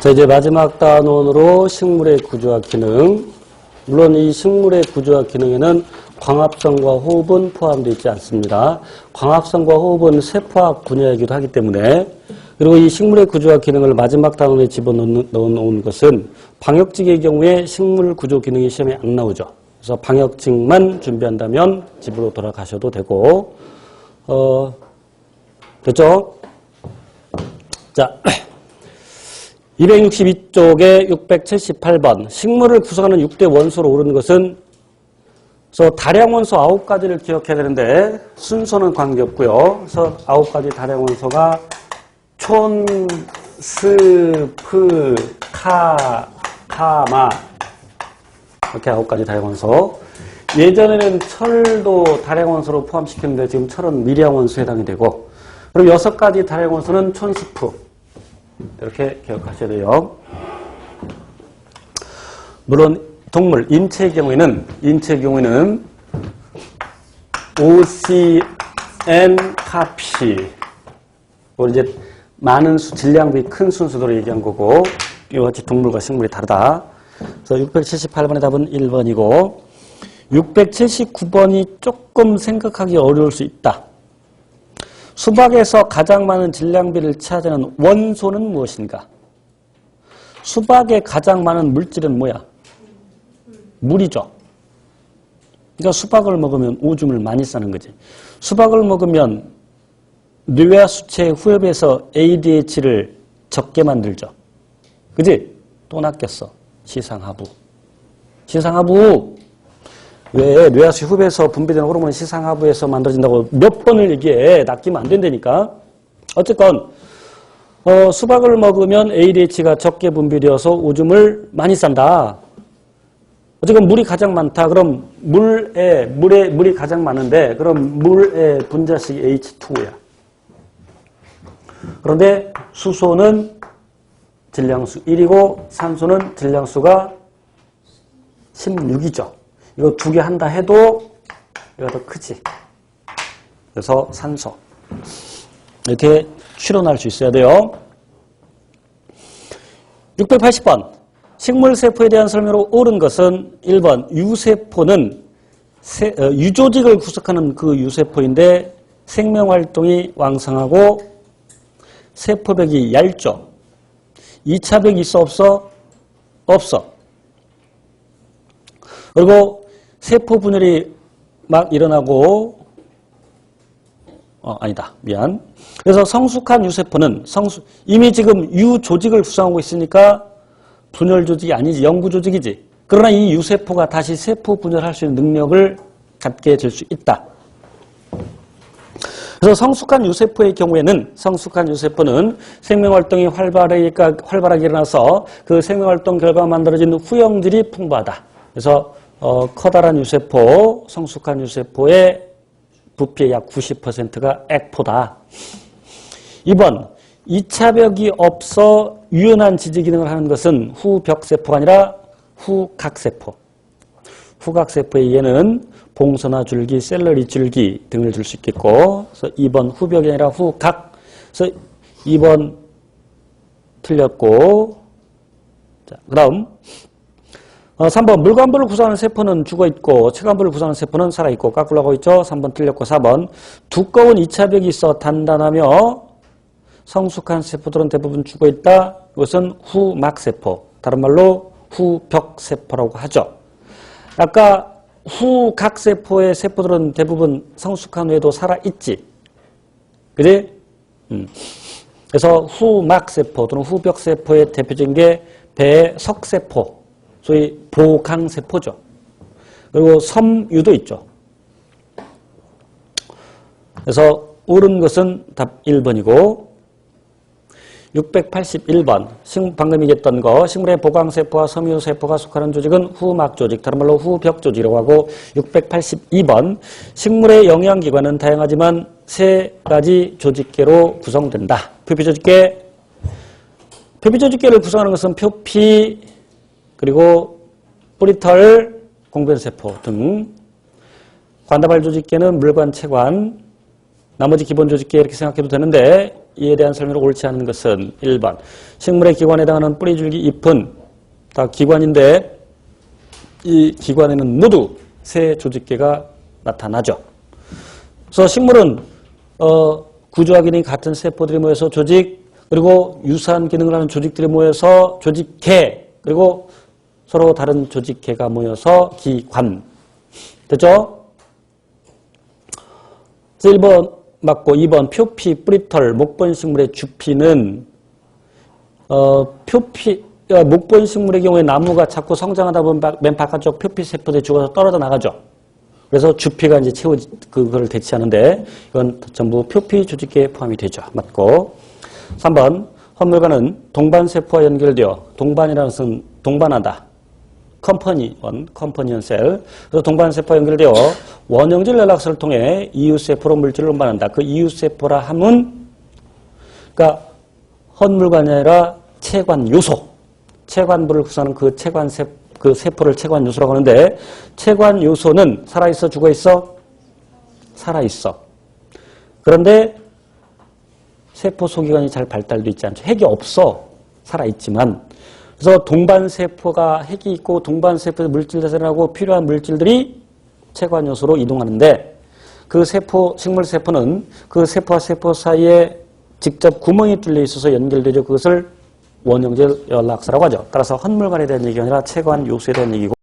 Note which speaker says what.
Speaker 1: 자, 이제 마지막 단원으로 식물의 구조와 기능. 물론 이 식물의 구조와 기능에는 광합성과 호흡은 포함되어 있지 않습니다. 광합성과 호흡은 세포학 분야이기도 하기 때문에 그리고 이 식물의 구조와 기능을 마지막 단원에 집어넣은 것은 방역직의 경우에 식물 구조 기능이 시험에 안 나오죠. 그래서 방역직만 준비한다면 집으로 돌아가셔도 되고, 어, 됐죠? 자, 262쪽에 678번 식물을 구성하는 6대 원소로 오르는 것은 그래서 다량 원소 9가지를 기억해야 되는데 순서는 관계없고요. 그래서 9가지 다량 원소가 촌, 스, 프, 카, 카마. 이렇게 9가지 다량 원소. 예전에는 철도 다량 원소로 포함시켰는데 지금 철은 미량 원소에 해당이 되고 그럼 6가지 다량 원소는 촌 스 프 이렇게 기억하셔야 돼요. 물론 동물, 인체의 경우에는 인체의 경우에는 OCN 카피 우리 이제 많은 수, 질량비 큰 순서대로 얘기한 거고 이와 같이 동물과 식물이 다르다. 그래서 678번의 답은 1번이고 679번이 조금 생각하기 어려울 수 있다. 수박에서 가장 많은 질량비를 차지하는 원소는 무엇인가? 수박에 가장 많은 물질은 뭐야? 물이죠. 그러니까 수박을 먹으면 오줌을 많이 싸는 거지. 수박을 먹으면 뇌와 수체 후엽에서 ADH를 적게 만들죠. 그지? 또 낚였어. 시상하부. 시상하부. 왜 뇌하수 후배에서 분비되는 호르몬 시상하부에서 만들어진다고 몇 번을 얘기해. 낚이면 안 된다니까. 어쨌건 어, 수박을 먹으면 ADH가 적게 분비되어서 오줌을 많이 싼다. 어쨌건 물이 가장 많다. 그럼 물에 물에 물이 가장 많은데 그럼 물의 분자식이 H2야. 그런데 수소는 질량수 1이고 산소는 질량수가 16이죠. 이거 두 개 한다 해도 이거 더 크지. 그래서 산소. 이렇게 추론할 수 있어야 돼요. 680번. 식물세포에 대한 설명으로 옳은 것은 1번 유세포는 세, 어, 유조직을 구성하는 그 유세포인데 생명활동이 왕성하고 세포벽이 얇죠. 2차벽이 있어 없어? 없어. 그리고 세포 분열이 막 일어나고 어 아니다. 미안. 그래서 성숙한 유세포는 성숙 이미 지금 유 조직을 구성하고 있으니까 분열 조직이 아니지 영구 조직이지. 그러나 이 유세포가 다시 세포 분열할 수 있는 능력을 갖게 될 수 있다. 그래서 성숙한 유세포의 경우에는 성숙한 유세포는 생명활동이 활발하게, 활발하게 일어나서 그 생명활동 결과 만들어진 후형질이 풍부하다. 그래서 어, 커다란 유세포, 성숙한 유세포의 부피의 약 90%가 액포다. 2번, 2차벽이 없어 유연한 지지 기능을 하는 것은 후벽세포가 아니라 후각세포. 후각세포의 예는 봉선화 줄기, 셀러리 줄기 등을 줄 수 있겠고, 그래서 2번 후벽이 아니라 후각. 그래서 2번 틀렸고, 자, 그 다음, 어, 3번 물관부를 구성하는 세포는 죽어있고 체관부를 구성하는 세포는 살아있고 하고 있죠. 3번 틀렸고 4번 두꺼운 2차벽이 있어 단단하며 성숙한 세포들은 대부분 죽어있다. 이것은 후막세포 다른 말로 후벽세포라고 하죠. 아까 후각세포의 세포들은 대부분 성숙한 후에도 살아있지. 그지? 음. 그래서 후막세포 또는 후벽세포의 대표적인 게 배석세포 소위 보강세포죠. 그리고 섬유도 있죠. 그래서 옳은 것은 답 1번이고 681번 방금 얘기했던 거 식물의 보강세포와 섬유세포가 속하는 조직은 후막조직 다른 말로 후벽조직이라고 하고 682번 식물의 영양기관은 다양하지만 세 가지 조직계로 구성된다. 표피조직계 표피조직계를 구성하는 것은 표피 그리고 뿌리털, 공변세포 등 관다발 조직계는 물관, 체관, 나머지 기본 조직계 이렇게 생각해도 되는데 이에 대한 설명을 옳지 않은 것은 1번 식물의 기관에 해당하는 뿌리, 줄기, 잎은 다 기관인데 이 기관에는 모두 새 조직계가 나타나죠. 그래서 식물은 어, 구조화 기능이 같은 세포들이 모여서 조직 그리고 유사한 기능을 하는 조직들이 모여서 조직계 그리고 서로 다른 조직계가 모여서 기관 됐죠? 1번 맞고 2번 표피, 뿌리털, 목본 식물의 주피는 어, 표피, 어, 목본 식물의 경우에 나무가 자꾸 성장하다 보면 바- 맨 바깥쪽 표피 세포들이 죽어서 떨어져 나가죠. 그래서 주피가 이제 채워 그거를 대체하는데 이건 전부 표피 조직계에 포함이 되죠. 맞고 3번 헌물과는 동반 세포와 연결되어 동반이라는 것은 동반하다. 컴퍼니원, 컴퍼니언 셀. 그래서 동반 세포와 연결되어 원형질 연락소를 통해 이웃 세포로 물질을 운반한다. 그 이웃 세포라 함은 그러니까 헌물관이 아니라 체관 요소. 체관부를 구성하는 그 체관 세, 그 세포를 체관 요소라고 하는데 체관 요소는 살아 있어 죽어 있어? 살아 있어. 그런데 세포 소기관이 잘 발달돼 있지 않죠. 핵이 없어. 살아 있지만 그래서 동반 세포가 핵이 있고 동반 세포의 물질 대사하고 필요한 물질들이 체관 요소로 이동하는데 그 세포 식물 세포는 그 세포와 세포 사이에 직접 구멍이 뚫려 있어서 연결되죠. 그것을 원형질 연락사라고 하죠. 따라서 헌물관에 대한 얘기가 아니라 체관 요소에 대한 얘기고